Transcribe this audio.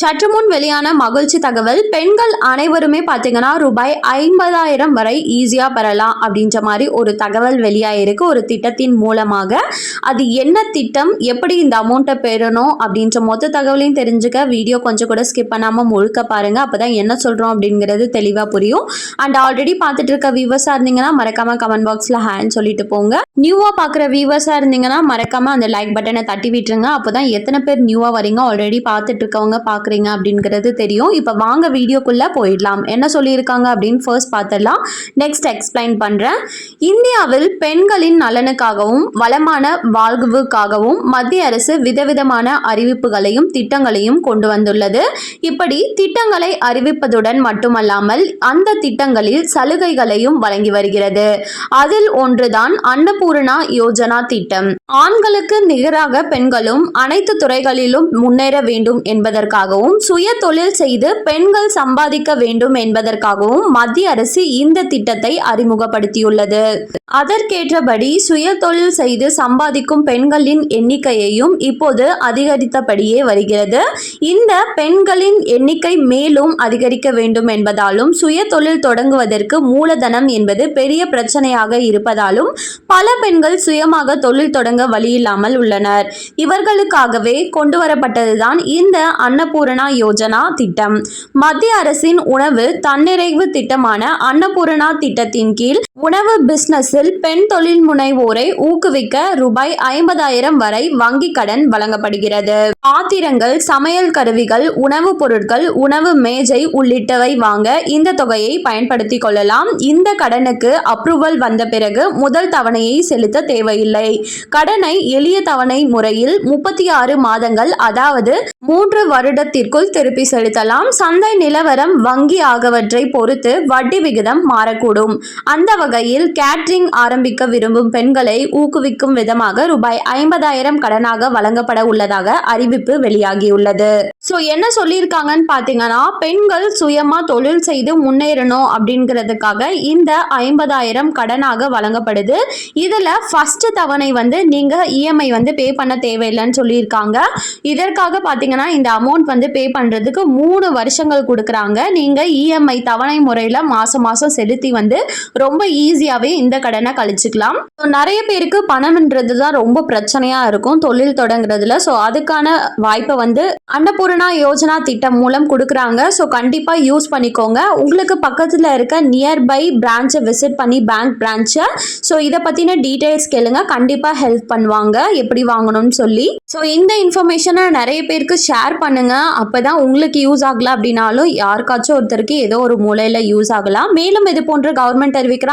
சற்று முன் வெளியான மகிழ்ச்சி தகவல் பெண்கள் அனைவருமே பார்த்தீங்கன்னா ரூபாய் ஐம்பதாயிரம் வரை ஈஸியாக பெறலாம் அப்படின்ற மாதிரி ஒரு தகவல் வெளியாயிருக்கு. ஒரு திட்டத்தின் மூலமாக அது என்ன திட்டம் எப்படி இந்த அமௌண்ட்டை பெறணும் அப்படின்ற மொத்த தகவலையும் தெரிஞ்சுக்க வீடியோ கொஞ்சம் கூட ஸ்கிப் பண்ணாமல் முழுக்க பாருங்க. அப்பதான் என்ன சொல்கிறோம் அப்படிங்கிறது தெளிவாக புரியும். அண்ட் ஆல்ரெடி பார்த்துட்டு இருக்க வியூவர்ஸாக இருந்தீங்கன்னா மறக்காமல் கமெண்ட் பாக்ஸில் ஹேண்ட் சொல்லிட்டு போங்க. நியூவாக பார்க்குற வியூவர்ஸாக இருந்தீங்கன்னா மறக்காமல் அந்த லைக் பட்டனை தட்டி விட்டுருங்க. அப்போ தான் எத்தனை பேர் நியூவாக வரீங்க ஆல்ரெடி பார்த்துட்டு இருக்கவங்க பார்க்குறீங்க அப்படிங்கிறது தெரியும். இப்போ வாங்க வீடியோக்குள்ளே போயிடலாம். என்ன சொல்லியிருக்காங்க அப்படின்னு ஃபர்ஸ்ட் பார்த்துடலாம் நெக்ஸ்ட் எக்ஸ்பிளைன் பண்ணுறேன் இந்தியாவில் பெண்களின் நலனுக்காகவும் வளமான வாழ்வுக்காகவும் மத்திய அரசு விதவிதமான அறிவிப்புகளையும் திட்டங்களையும் கொண்டு வந்துள்ளது. இப்படி திட்டங்களை அறிவிப்பதுடன் மட்டுமல்லாமல் அந்த திட்டங்களில் சலுகைகளையும் வழங்கி வருகிறது. அதில் ஒன்றுதான் அன்னபூர்ணா யோஜனா திட்டம். ஆண்களுக்கு நிகராக பெண்களும் அனைத்து துறைகளிலும் முன்னேற வேண்டும் என்பதற்காக என்பதற்காகவும் சுய தொழில் செய்து பெண்கள் சம்பாதிக்க வேண்டும் என்பதற்காகவும் மத்திய அரசு இந்த திட்டத்தை அறிமுகப்படுத்தியுள்ளது. அதற்கேற்றபடி சுய தொழில் செய்து சம்பாதிக்கும் பெண்களின் எண்ணிக்கையையும் இப்போது அதிகரித்தபடியே வருகிறது. இந்த பெண்களின் எண்ணிக்கை மேலும் அதிகரிக்க வேண்டும் என்பதாலும் சுய தொழில் தொடங்குவதற்கு மூலதனம் என்பது பெரிய பிரச்சனையாக இருப்பதாலும் பல பெண்கள் சுயமாக தொழில் தொடங்க வழியில்லாமல் உள்ளனர். இவர்களுக்காகவே கொண்டு வரப்பட்டதுதான் இந்த அன்னபூர் அன்னபூரணா யோஜனா திட்டம். மத்திய அரசின் உணவு தன்னிறைவு திட்டமான அன்னபூரணா திட்டத்தின் கீழ் உணவு பிசினஸில் பெண் தொழில் முனைவோரை ஊக்குவிக்க ரூபாய் ஐம்பதாயிரம் வரை வங்கி கடன் வழங்கப்படுகிறது. பாத்திரங்கள் சமையல் கருவிகள் உணவுப் பொருட்கள் உணவு மேஜை உள்ளிட்டவை வாங்க இந்த தொகையை பயன்படுத்திக் கொள்ளலாம். இந்த கடனுக்கு அப்ரூவல் வந்த பிறகு முதல் தவணையை செலுத்த தேவையில்லை. கடனை எளிய தவணை முறையில் முப்பத்தி ஆறு மாதங்கள் அதாவது மூன்று வருடத்திற்குள் திருப்பி செலுத்தலாம். சந்தை நிலவரம் வங்கி ஆகியவற்றை பொறுத்து வட்டி விகிதம் மாறக்கூடும். அந்த வகை வகையில் கேட்ரிங் ஆரம்பிக்க விரும்பும் பெண்களை ஊக்குவிக்கும் விதமாக ரூபாய் ஐம்பதாயிரம் கடனாக வழங்கப்பட உள்ளதாக அறிவிப்பு வெளியாகியுள்ளது. ஸோ என்ன சொல்லியிருக்காங்கன்னு பார்த்தீங்கன்னா பெண்கள் சுயமா தொழில் செய்து முன்னேறணும் அப்படிங்கிறதுக்காக இந்த ஐம்பதாயிரம் கடனாக வழங்கப்படுது. இதில் ஃபர்ஸ்ட் தவணை வந்து நீங்கள் இஎம்ஐ வந்து பே பண்ண தேவையில்லைன்னு சொல்லியிருக்காங்க. இதற்காக பார்த்தீங்கன்னா இந்த அமௌண்ட் வந்து பே பண்ணுறதுக்கு மூணு வருஷங்கள் கொடுக்குறாங்க. நீங்கள் இஎம்ஐ தவணை முறையில் மாதம் மாதம் செலுத்தி வந்து ரொம்ப ஈஸியாகவே இந்த கடனை கழிச்சுக்கலாம். ஸோ நிறைய பேருக்கு பணம்ன்றது தான் ரொம்ப பிரச்சனையாக இருக்கும் தொழில் தொடங்குறதுல. ஸோ அதுக்கான வாய்ப்பை வந்து அன்னபூர்ணா யோஜனா திட்டம் மூலம் கொடுக்குறாங்க. ஸோ கண்டிப்பாக யூஸ் பண்ணிக்கோங்க. உங்களுக்கு பக்கத்தில் இருக்க நியர்பை பிரான்ச்சை விசிட் பண்ணி பேங்க் பிரான்ச்சை ஸோ இதை பற்றின டீட்டெயில்ஸ் கேளுங்க. கண்டிப்பாக ஹெல்ப் பண்ணுவாங்க. எப்படி வாங்கணும்னு சொல்லி. ஸோ இந்த இன்ஃபர்மேஷனை நிறைய பேருக்கு ஷேர் பண்ணுங்க. அப்போ தான் உங்களுக்கு யூஸ் ஆகல அப்படின்னாலும் யாருக்காச்சும் ஒருத்தருக்கு ஏதோ ஒரு மூலையில் யூஸ் ஆகலாம். மேலும் இது போன்ற கவர்மெண்ட் அறிவிக்கிற